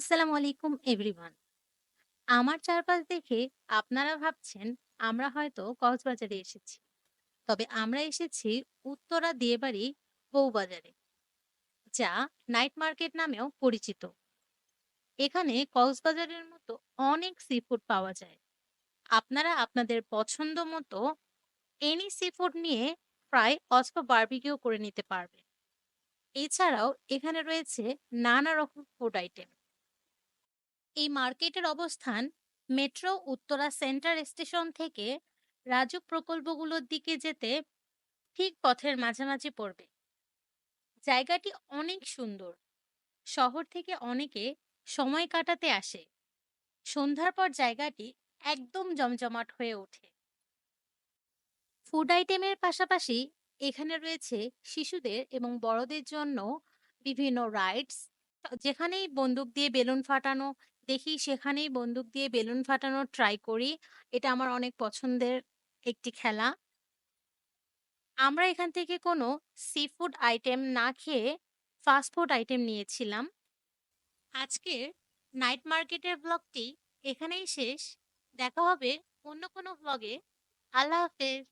আসসালামু আলাইকুম এভরিওয়ান। আমার চারপাশ দেখে আপনারা ভাবছেন আমরা হয়তো কক্সবাজারে এসেছি। তবে আমরা এসেছি উত্তরা দিয়েবাড়ি বউবাজারে, যা নাইট মার্কেট নামেও পরিচিত। এখানে কক্সবাজারের মতো অনেক সি ফুড পাওয়া যায়। আপনারা আপনাদের পছন্দ মতো এনি সি ফুড নিয়ে ফ্রাই অথবা বারবিকিউ করে নিতে পারবেন। এছাড়াও এখানে রয়েছে নানা রকম ফুড আইটেম। এই মার্কেটের অবস্থান মেট্রো, উত্তরা সেন্টার স্টেশন থেকে রাজুক প্রকল্পগুলোর দিকে যেতে ঠিক পথের মাঝামাঝি পড়বে। জায়গাটি অনেক সুন্দর। শহর থেকে অনেকে সময় কাটাতে আসে। সন্ধ্যার পর জায়গাটি একদম জমজমাট হয়ে ওঠে। ফুড আইটেমের পাশাপাশি এখানে রয়েছে শিশুদের এবং বড়দের জন্য বিভিন্ন রাইডস যেখানেই বন্দুক দিয়ে বেলুন ফাটানো, দেখি সেখানেই বন্দুক দিয়ে বেলুন ফাটানোর ট্রাই করি। এটা আমার অনেক পছন্দের একটি খেলা। আমরা এখান থেকে কোনো সি-ফুড আইটেম না খেয়ে ফাস্ট ফুড আইটেম নিয়েছিলাম। আজকের নাইট মার্কেটের ব্লগটি এখানেই শেষ। দেখা হবে অন্য কোনো ব্লগে। আল্লাহ হাফেজ।